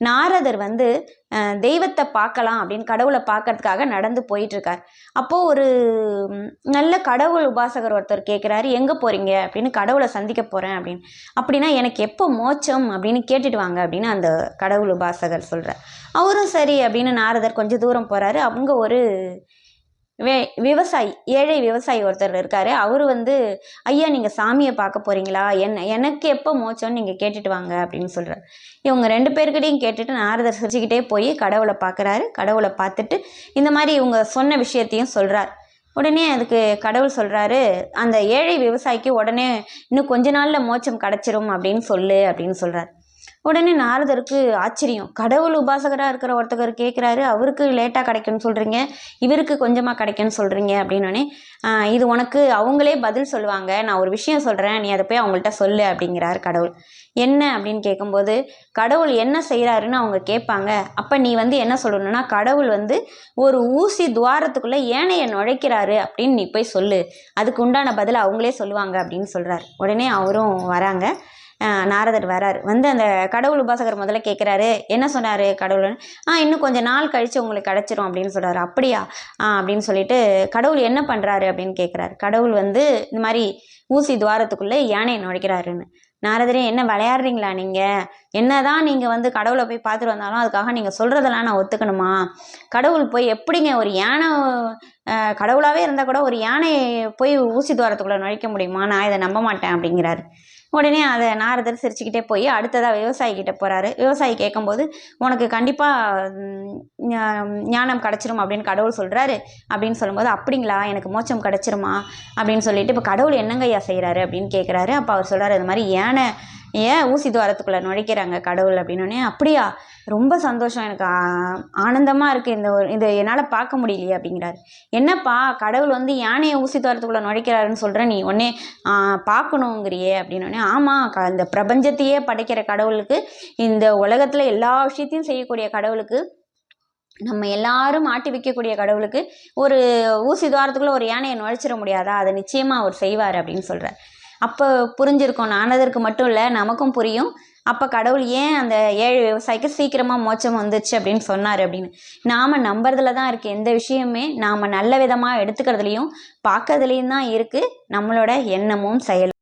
நாரதர் வந்து தெய்வத்தை பார்க்கலாம் அப்படின்னு கடவுளை பார்க்கறதுக்காக நடந்து போயிட்டுருக்கார். அப்போது ஒரு நல்ல கடவுள் உபாசகர் ஒருத்தர் கேட்குறாரு எங்கே போகிறீங்க அப்படின்னு கடவுளை சந்திக்க போகிறேன் அப்படின்னு. அப்படின்னா எனக்கு எப்போ மோட்சம்? அப்படின்னு கேட்டுட்டு வாங்க அப்படின்னு அந்த கடவுள் உபாசகர் சொல்கிறார் அவரும் சரி அப்படின்னு நாரதர் கொஞ்சம் தூரம் போகிறாரு அவங்க ஒரு வே விவசாயி ஏழை விவசாயி ஒருத்தர் இருக்காரு. அவர் வந்து ஐயா நீங்கள் சாமியை பார்க்க போகிறீங்களா என்ன எனக்கு எப்போ மோச்சோன்னு நீங்கள் கேட்டுட்டு வாங்க அப்படின்னு சொல்கிறார் இவங்க ரெண்டு பேர்கிட்டையும் கேட்டுட்டு நாரதர் சிரிச்சுக்கிட்டே போய் கடவுளை பார்க்குறாரு. கடவுளை பார்த்துட்டு இந்த மாதிரி இவங்க சொன்ன விஷயத்தையும் சொல்கிறார் உடனே அதுக்கு கடவுள் சொல்கிறாரு அந்த ஏழை விவசாயிக்கு உடனே இன்னும் கொஞ்ச நாளில் மோச்சம் கிடச்சிரும் அப்படின்னு சொல்லு அப்படின்னு சொல்கிறார் உடனே நாரதருக்கு ஆச்சரியம். கடவுள் உபாசகராக இருக்கிற ஒருத்தவர் கேட்குறாரு அவருக்கு லேட்டாக கிடைக்கும்னு சொல்கிறீங்க இவருக்கு கொஞ்சமாக கிடைக்கும்னு சொல்கிறீங்க அப்படின்னோடனே இது உனக்கு அவங்களே பதில் சொல்லுவாங்க நான் ஒரு விஷயம் சொல்கிறேன் நீ அதை போய் அவங்கள்ட்ட சொல்லு அப்படிங்கிறார் கடவுள். என்ன அப்படின்னு கேட்கும்போது கடவுள் என்ன செய்கிறாருன்னு அவங்க கேட்பாங்க. அப்போ நீ வந்து என்ன சொல்லணும்னா கடவுள் வந்து ஒரு ஊசி துவாரத்துக்குள்ளே ஏனைய நுழைக்கிறாரு அப்படின்னு நீ போய் சொல்லு அதுக்கு உண்டான பதில் அவங்களே சொல்லுவாங்க அப்படின்னு சொல்கிறார் உடனே அவரும் வராங்க. நாரதர் வராரு. வந்து அந்த கடவுள் உபாசகர் முதல்ல கேட்குறாரு என்ன சொன்னார் கடவுள் ஆ இன்னும் கொஞ்சம் நாள் கழித்து உங்களுக்கு கிடச்சிரும் அப்படின்னு சொல்கிறாரு அப்படியா? ஆ அப்படின்னு சொல்லிட்டு கடவுள் என்ன பண்ணுறாரு அப்படின்னு கேட்குறாரு கடவுள் வந்து இந்த மாதிரி ஊசி துவாரத்துக்குள்ளே யானையை நுழைக்கிறாருன்னு. நாரதரே என்ன விளையாடுறீங்களா நீங்கள் என்னதான் நீங்கள் வந்து கடவுளை போய் பார்த்துட்டு வந்தாலும் அதுக்காக நீங்கள் சொல்கிறதெல்லாம் நான் ஒத்துக்கணுமா? கடவுள் போய் எப்படிங்க ஒரு யானை கடவுளாகவே இருந்தால் கூட ஒரு யானையை போய் ஊசி துவாரத்துக்குள்ளே நுழைக்க முடியுமா? நான் இதை நம்ப மாட்டேன் அப்படிங்கிறாரு. உடனே அதை நாரதர் சிரிச்சுக்கிட்டே போய் அடுத்ததாக விவசாயிக்கிட்ட போகிறாரு விவசாயி கேட்கும்போது உனக்கு கண்டிப்பாக ஞானம் கிடச்சிரும் அப்படின்னு கடவுள் சொல்கிறாரு அப்படின்னு சொல்லும்போது அப்படிங்களா? எனக்கு மோச்சம் கிடச்சிருமா? அப்படின்னு சொல்லிட்டு இப்போ கடவுள் என்னங்க ஐயா செய்கிறாரு அப்படின்னு கேட்குறாரு. அப்போ அவர் சொல்கிறார் இந்த மாதிரி யானை ஏன் ஊசி துவாரத்துக்குள்ளே நுழைக்கிறாங்க கடவுள் அப்படின்னோடனே அப்படியா ரொம்ப சந்தோஷம் எனக்கு. ஆனந்தமாக இருக்குது இந்த ஒரு இது என்னால் பார்க்க முடியலையே அப்படிங்கிறாரு. என்னப்பா கடவுள் வந்து யானையை ஊசி துவாரத்துக்குள்ளே நுழைக்கிறாருன்னு சொல்கிற நீ உடனே பார்க்கணுங்கிறியே அப்படின்னோடனே ஆமாம் க இந்த பிரபஞ்சத்தையே படைக்கிற கடவுளுக்கு இந்த உலகத்தில் எல்லா விஷயத்தையும் செய்யக்கூடிய கடவுளுக்கு நம்ம எல்லாரும் ஆட்டி வைக்கக்கூடிய கடவுளுக்கு ஒரு ஊசி துவாரத்துக்குள்ளே ஒரு யானையை நுழைச்சிட முடியாதா? அதை நிச்சயமாக அவர் செய்வார் அப்படின்னு சொல்கிறார் அப்போ புரிஞ்சிருக்கும். நானதற்கு மட்டும் இல்லை நமக்கும் புரியும். அப்போ கடவுள் ஏன் அந்த ஏழு விவசாயிக்கு சீக்கிரமாக மோச்சம் வந்துச்சு அப்படின்னு சொன்னார் அப்படின்னு. நாம் நம்புறதுல தான் இருக்குது எந்த விஷயமே நாம் நல்ல விதமாக எடுத்துக்கிறதுலையும் பார்க்கறதுலையும் தான் இருக்குது நம்மளோட எண்ணமும் செயலும்.